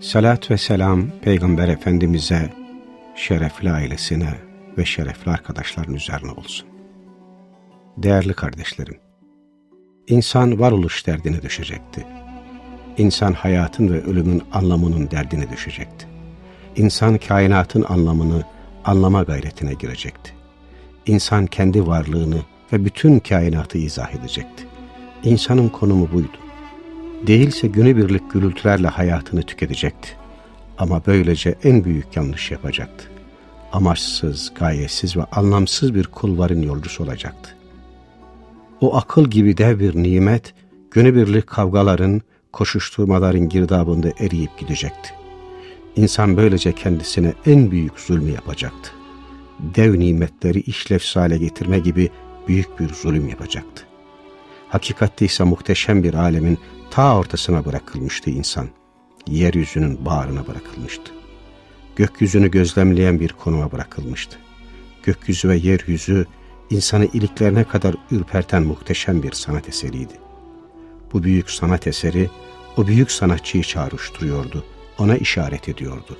Salat ve selam Peygamber Efendimiz'e, şerefli ailesine ve şerefli arkadaşların üzerine olsun. Değerli kardeşlerim, insan varoluş derdine düşecekti. İnsan hayatın ve ölümün anlamının derdine düşecekti. İnsan kainatın anlamını anlama gayretine girecekti. İnsan kendi varlığını ve bütün kainatı izah edecekti. İnsanın konumu buydu. Değilse günübirlik gürültülerle hayatını tüketecekti. Ama böylece en büyük yanlış yapacaktı. Amaçsız, gayesiz ve anlamsız bir kulvarın yolcusu olacaktı. O akıl gibi dev bir nimet, günübirlik kavgaların, koşuşturmaların girdabında eriyip gidecekti. İnsan böylece kendisine en büyük zulmü yapacaktı. Dev nimetleri işlevsiz hale getirme gibi büyük bir zulüm yapacaktı. Hakikatte ise muhteşem bir alemin ta ortasına bırakılmıştı insan. Yeryüzünün bağrına bırakılmıştı. Gökyüzünü gözlemleyen bir konuma bırakılmıştı. Gökyüzü ve yeryüzü insanı iliklerine kadar ürperten muhteşem bir sanat eseriydi. Bu büyük sanat eseri o büyük sanatçıyı çağrıştırıyordu, ona işaret ediyordu.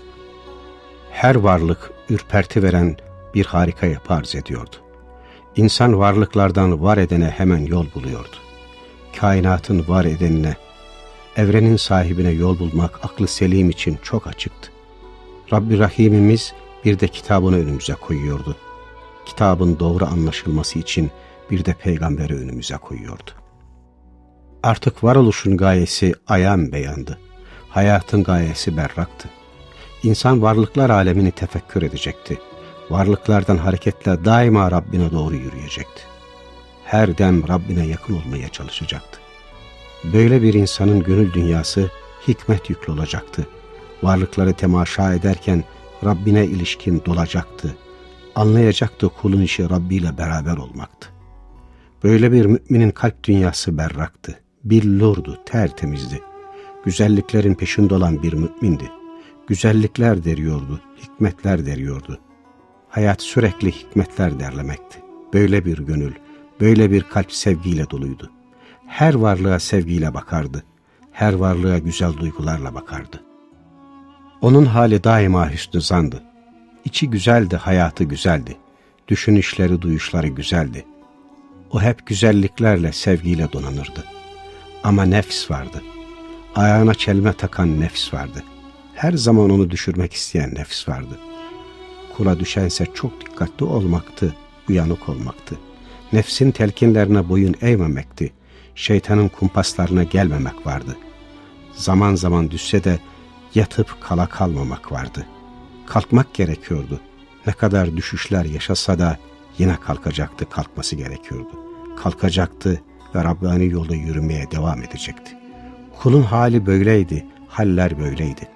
Her varlık ürperti veren bir harikaya arz ediyordu. İnsan varlıklardan var edene hemen yol buluyordu. Kainatın var edenine, evrenin sahibine yol bulmak aklı selim için çok açıktı. Rabbi Rahimimiz bir de kitabını önümüze koyuyordu. Kitabın doğru anlaşılması için bir de peygamberi önümüze koyuyordu. Artık varoluşun gayesi ayan beyandı. Hayatın gayesi berraktı. İnsan varlıklar alemini tefekkür edecekti. Varlıklardan hareketle daima Rabbine doğru yürüyecekti. Her dem Rabbine yakın olmaya çalışacaktı. Böyle bir insanın gönül dünyası hikmet yüklü olacaktı. Varlıkları temaşa ederken Rabbine ilişkin dolacaktı. Anlayacaktı kulun işi Rabbi ile beraber olmaktı. Böyle bir müminin kalp dünyası berraktı. Billurdu, tertemizdi. Güzelliklerin peşinde olan bir mümindi. Güzellikler deriyordu, hikmetler deriyordu. Hayat sürekli hikmetler derlemekti. Böyle bir gönül, böyle bir kalp sevgiyle doluydu. Her varlığa sevgiyle bakardı. Her varlığa güzel duygularla bakardı. Onun hali daima hüsnü zandı. İçi güzeldi, hayatı güzeldi. Düşünüşleri, duyuşları güzeldi. O hep güzelliklerle, sevgiyle donanırdı. Ama nefs vardı. Ayağına çelme takan nefs vardı. Her zaman onu düşürmek isteyen nefs vardı. Kula düşense çok dikkatli olmaktı, uyanık olmaktı. Nefsin telkinlerine boyun eğmemekti. Şeytanın kumpaslarına gelmemek vardı. Zaman zaman düşse de yatıp kala kalmamak vardı. Kalkmak gerekiyordu. Ne kadar düşüşler yaşasa da yine kalkacaktı, kalkması gerekiyordu. Kalkacaktı ve Rabbani yolda yürümeye devam edecekti. Kulun hali böyleydi, haller böyleydi.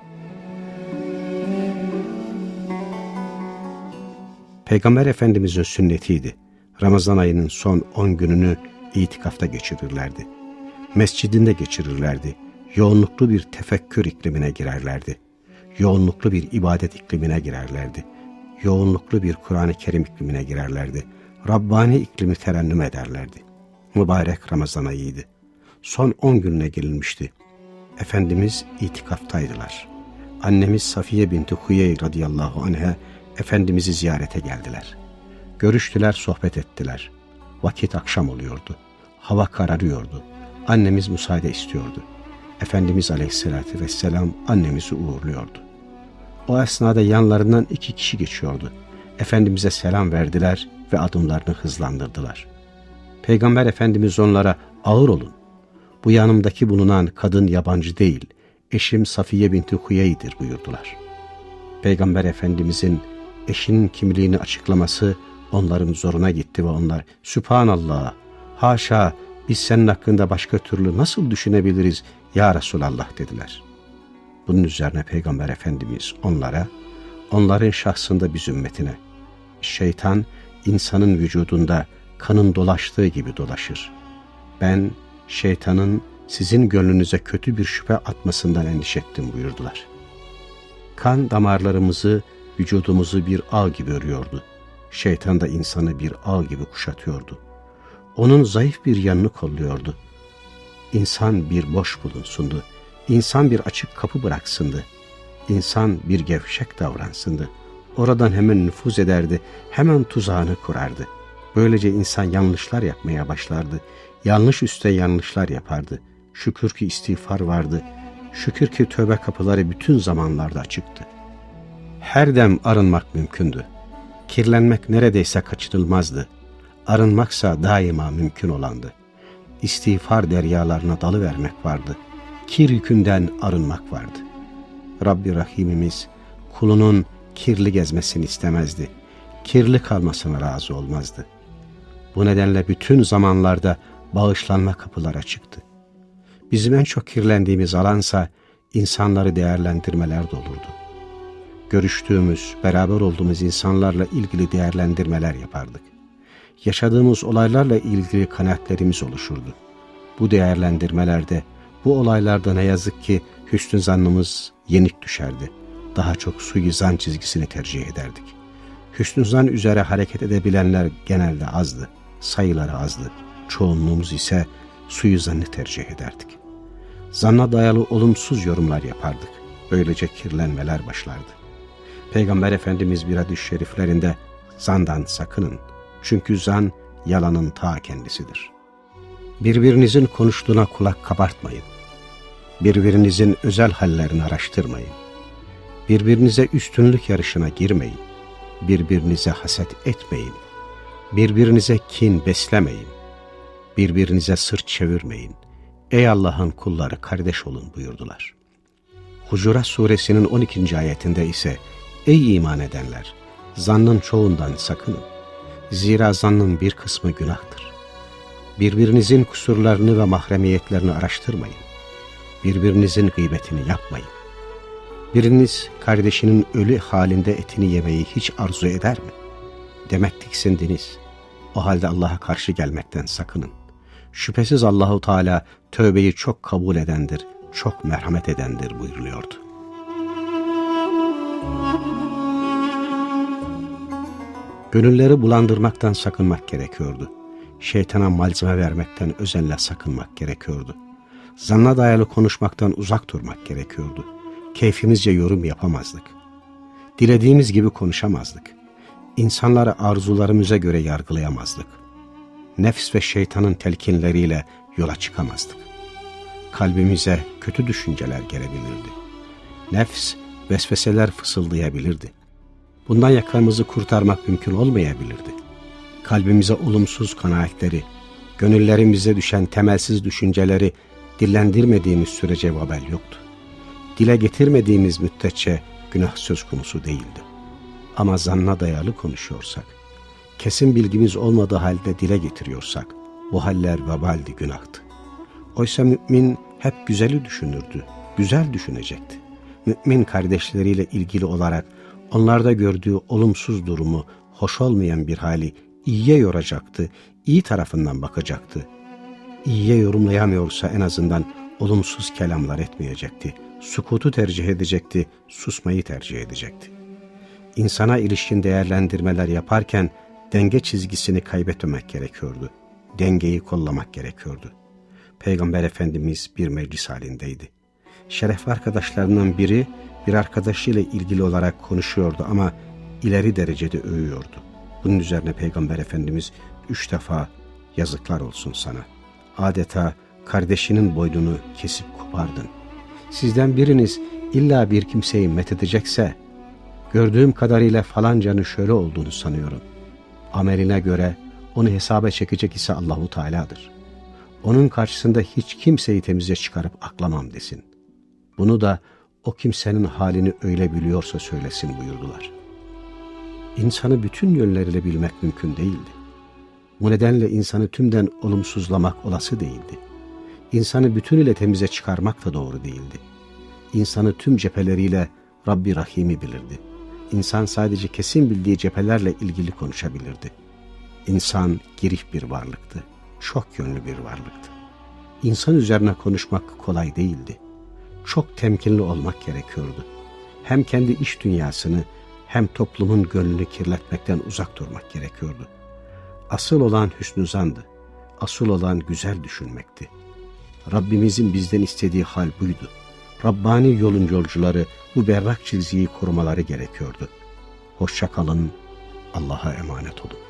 Peygamber Efendimizin sünnetiydi. Ramazan ayının son 10 gününü itikafta geçirirlerdi. Mescidinde geçirirlerdi. Yoğunluklu bir tefekkür iklimine girerlerdi. Yoğunluklu bir ibadet iklimine girerlerdi. Yoğunluklu bir Kur'an-ı Kerim iklimine girerlerdi. Rabbani iklimi terennüm ederlerdi. Mübarek Ramazan ayıydı. Son 10 gününe gelinmişti. Efendimiz itikaftaydılar. Annemiz Safiye binti Huyey radıyallahu anh'a Efendimiz'i ziyarete geldiler. Görüştüler, sohbet ettiler. Vakit akşam oluyordu. Hava kararıyordu. Annemiz müsaade istiyordu. Efendimiz aleyhissalatü vesselam annemizi uğurluyordu. O esnada yanlarından iki kişi geçiyordu. Efendimiz'e selam verdiler ve adımlarını hızlandırdılar. Peygamber Efendimiz onlara ağır olun. Bu yanımdaki bulunan kadın yabancı değil, eşim Safiye binti Huyey'dir buyurdular. Peygamber Efendimizin eşinin kimliğini açıklaması onların zoruna gitti ve onlar Sübhanallah, haşa biz senin hakkında başka türlü nasıl düşünebiliriz ya Resulallah dediler. Bunun üzerine Peygamber Efendimiz onlara, onların şahsında biz ümmetine, şeytan insanın vücudunda kanın dolaştığı gibi dolaşır. Ben şeytanın sizin gönlünüze kötü bir şüphe atmasından endişe ettim buyurdular. Kan damarlarımızı, vücudumuzu bir ağ gibi örüyordu. Şeytan da insanı bir ağ gibi kuşatıyordu. Onun zayıf bir yanını kolluyordu. İnsan bir boş bulunsundu. İnsan bir açık kapı bıraksındı. İnsan bir gevşek davransındı. Oradan hemen nüfuz ederdi, hemen tuzağını kurardı. Böylece insan yanlışlar yapmaya başlardı. Yanlış üstte yanlışlar yapardı. Şükür ki istiğfar vardı. Şükür ki tövbe kapıları bütün zamanlarda açıktı. Her dem arınmak mümkündü. Kirlenmek neredeyse kaçınılmazdı. Arınmaksa daima mümkün olandı. İstiğfar deryalarına dalı vermek vardı. Kir yükünden arınmak vardı. Rabbi Rahimimiz kulunun kirli gezmesini istemezdi. Kirli kalmasına razı olmazdı. Bu nedenle bütün zamanlarda bağışlanma kapıları açıktı. Bizim en çok kirlendiğimiz alansa insanları değerlendirmeler de. Görüştüğümüz, beraber olduğumuz insanlarla ilgili değerlendirmeler yapardık. Yaşadığımız olaylarla ilgili kanaatlerimiz oluşurdu. Bu değerlendirmelerde, bu olaylarda ne yazık ki hüsnü zannımız yenik düşerdi. Daha çok suizan çizgisini tercih ederdik. Hüsnü zan üzere hareket edebilenler genelde azdı, sayıları azdı. Çoğunluğumuz ise suizanı tercih ederdik. Zanna dayalı olumsuz yorumlar yapardık. Böylece kirlenmeler başlardı. Peygamber Efendimiz bir hadis-i şeriflerinde zandan sakının. Çünkü zan yalanın ta kendisidir. Birbirinizin konuştuğuna kulak kabartmayın. Birbirinizin özel hallerini araştırmayın. Birbirinize üstünlük yarışına girmeyin. Birbirinize haset etmeyin. Birbirinize kin beslemeyin. Birbirinize sırt çevirmeyin. Ey Allah'ın kulları kardeş olun buyurdular. Hucurat suresinin 12. ayetinde ise Ey iman edenler! Zannın çoğundan sakının. Zira zannın bir kısmı günahtır. Birbirinizin kusurlarını ve mahremiyetlerini araştırmayın. Birbirinizin gıybetini yapmayın. Biriniz kardeşinin ölü halinde etini yemeyi hiç arzu eder mi? Demek tiksindiniz. O halde Allah'a karşı gelmekten sakının. Şüphesiz Allahu Teala tövbeyi çok kabul edendir, çok merhamet edendir buyuruluyordu. Gönülleri bulandırmaktan sakınmak gerekiyordu. Şeytana malzeme vermekten özenle sakınmak gerekiyordu. Zanna dayalı konuşmaktan uzak durmak gerekiyordu. Keyfimizce yorum yapamazdık. Dilediğimiz gibi konuşamazdık. İnsanları arzularımıza göre yargılayamazdık. Nefs ve şeytanın telkinleriyle yola çıkamazdık. Kalbimize kötü düşünceler gelebilirdi. Nefs vesveseler fısıldayabilirdi. Bundan yakamızı kurtarmak mümkün olmayabilirdi. Kalbimize olumsuz kanaatleri, gönüllerimize düşen temelsiz düşünceleri dillendirmediğimiz sürece vebal yoktu. Dile getirmediğimiz müddetçe günah söz konusu değildi. Ama zanna dayalı konuşuyorsak, kesin bilgimiz olmadığı halde dile getiriyorsak, bu haller vebaldi, günahtı. Oysa mümin hep güzeli düşünürdü, güzel düşünecekti. Mümin kardeşleriyle ilgili olarak onlarda gördüğü olumsuz durumu, hoş olmayan bir hali iyiye yoracaktı, iyi tarafından bakacaktı. İyiye yorumlayamıyorsa en azından olumsuz kelamlar etmeyecekti. Sukutu tercih edecekti, susmayı tercih edecekti. İnsana ilişkin değerlendirmeler yaparken denge çizgisini kaybetmemek gerekiyordu. Dengeyi kollamak gerekiyordu. Peygamber Efendimiz bir meclis halindeydi. Şerefli arkadaşlarından biri bir arkadaşıyla ilgili olarak konuşuyordu ama ileri derecede övüyordu. Bunun üzerine Peygamber Efendimiz üç defa yazıklar olsun sana. Adeta kardeşinin boynunu kesip kopardın. Sizden biriniz illa bir kimseyi methedecekse, gördüğüm kadarıyla falancanın şöyle olduğunu sanıyorum. Ameline göre onu hesaba çekecek ise Allahu Teala'dır. Onun karşısında hiç kimseyi temize çıkarıp aklamam desin. Bunu da o kimsenin halini öyle biliyorsa söylesin buyurdular. İnsanı bütün yönleriyle bilmek mümkün değildi. Bu nedenle insanı tümden olumsuzlamak olası değildi. İnsanı bütünüyle temize çıkarmak da doğru değildi. insanı tüm cepheleriyle Rabbi Rahim'i bilirdi. İnsan sadece kesin bildiği cephelerle ilgili konuşabilirdi. İnsan girif bir varlıktı, çok yönlü bir varlıktı. İnsan üzerine konuşmak kolay değildi. Çok temkinli olmak gerekiyordu. Hem kendi iş dünyasını hem toplumun gönlünü kirletmekten uzak durmak gerekiyordu. Asıl olan hüsnü zandı. Asıl olan güzel düşünmekti. Rabbimizin bizden istediği hal buydu. Rabbani yolun yolcuları bu berrak çizgiyi korumaları gerekiyordu. Hoşça kalın, Allah'a emanet olun.